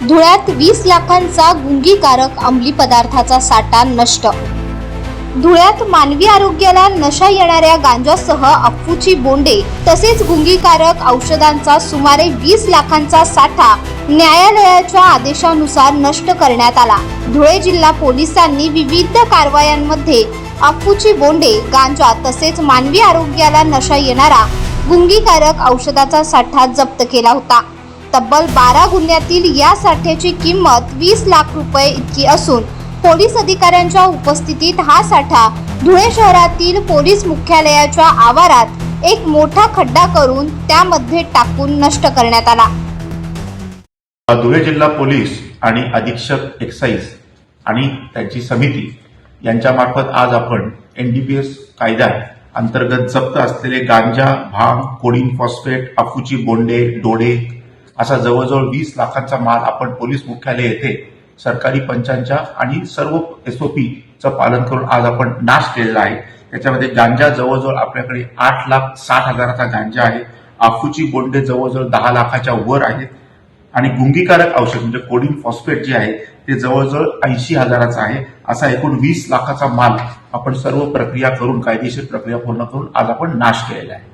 धुळ्यात वीस लाखांचा गुंगीकारक अंमली पदार्थाचा साठा नष्ट. धुळ्यात मानवी आरोग्याला नशा येणाऱ्या गांजासह अफूची बोंडे तसेच गुंगीकारक औषधांचा सुमारे वीस लाखांचा साठा न्यायालयाच्या आदेशानुसार नष्ट करण्यात आला. धुळे जिल्हा पोलिसांनी विविध कारवायांमध्ये अफूची बोंडे गांजा तसेच मानवी आरोग्याला नशा येणारा गुंगीकारक औषधाचा साठा जप्त केला होता. तब्बल बारा गुन्ह्यातील या साठ्याची किंमत वीस लाख रुपये इतकी असून पोलीस अधिकाऱ्यांच्या उपस्थितीत हा साठा धुळे शहरातील पोलीस मुख्यालयाच्या आवारात एक मोठा खड्डा करून त्यामध्ये टाकून नष्ट करण्यात आला. धुळे जिल्हा पोलीस आणि अधीक्षक एक्साईज आणि त्यांची समिती यांच्या मार्फत आज आपण एनडीपीएस कायद्या अंतर्गत जप्त असलेले गांजा भांग कोडीन फॉस्फेट अफूची बोंडे डोडे असा जवळजवळ वीस लाखांचा माल आपण पोलीस मुख्यालय येथे सरकारी पंचांच्या आणि सर्व एसओपीचं पालन करून आज आपण नाश केलेला आहे. त्याच्यामध्ये गांजा जवळजवळ आपल्याकडे आठ लाख साठ हजाराचा गांजा आहे. आखूची बोंडे जवळजवळ दहा लाखाच्या वर आहेत. आणि गुंगीकारक औषध म्हणजे कोडिन फॉस्फेट जे आहे ते जवळजवळ ऐंशी हजाराचं आहे. असा एकूण वीस लाखाचा माल आपण सर्व प्रक्रिया करून कायदेशीर प्रक्रिया पूर्ण करून आज आपण नाश केलेला आहे.